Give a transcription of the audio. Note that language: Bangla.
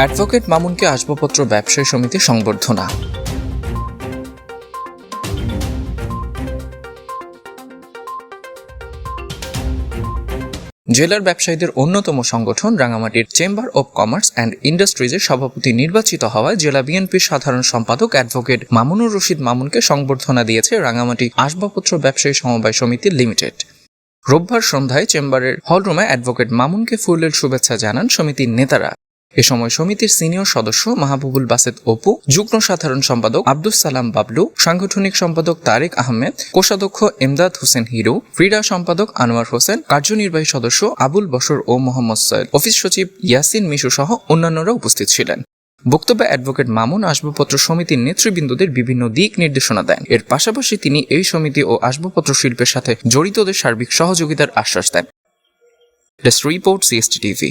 অ্যাডভোকেট মামুনকে আসবাবপত্র ব্যবসায়ী সমিতি সংবর্ধনা। জেলার ব্যবসায়ীদের অন্যতম সংগঠন রাঙামাটির চেম্বার অব কমার্স অ্যান্ড ইন্ডাস্ট্রিজের সভাপতি নির্বাচিত হওয়ায় জেলা বিএনপির সাধারণ সম্পাদক অ্যাডভোকেট মামুনুর রশিদ মামুনকে সংবর্ধনা দিয়েছে রাঙামাটি আসবাবপত্র ব্যবসায়ী সমবায় সমিতি লিমিটেড। রোববার সন্ধ্যায় চেম্বারের হলরুমে অ্যাডভোকেট মামুনকে ফুলের শুভেচ্ছা জানান সমিতির নেতারা। এ সময় সমিতির সিনিয়র সদস্য মাহবুবুল বাসেদ অপু, যুগ্ম সাধারণ সম্পাদক আব্দুস সালাম বাবলু, সাংগঠনিক সম্পাদক তারেক আহমেদ, কোষাধ্যক্ষ এমদাদ হোসেন হিরু, ক্রীড়া সম্পাদক আনোয়ার হোসেন, কার্যনির্বাহী সদস্য আবুল বশর ও মোহাম্মদ সৈয়দ, অফিস সচিব ইয়াসিন মিশু সহ অন্যান্যরা উপস্থিত ছিলেন। বক্তব্যে অ্যাডভোকেট মামুন আসবাবপত্র সমিতির নেতৃবৃন্দদের বিভিন্ন দিক নির্দেশনা দেন। এর পাশাপাশি তিনি এই সমিতি ও আসবাবপত্র শিল্পের সাথে জড়িতদের সার্বিক সহযোগিতার আশ্বাস দেন। Report, CST TV.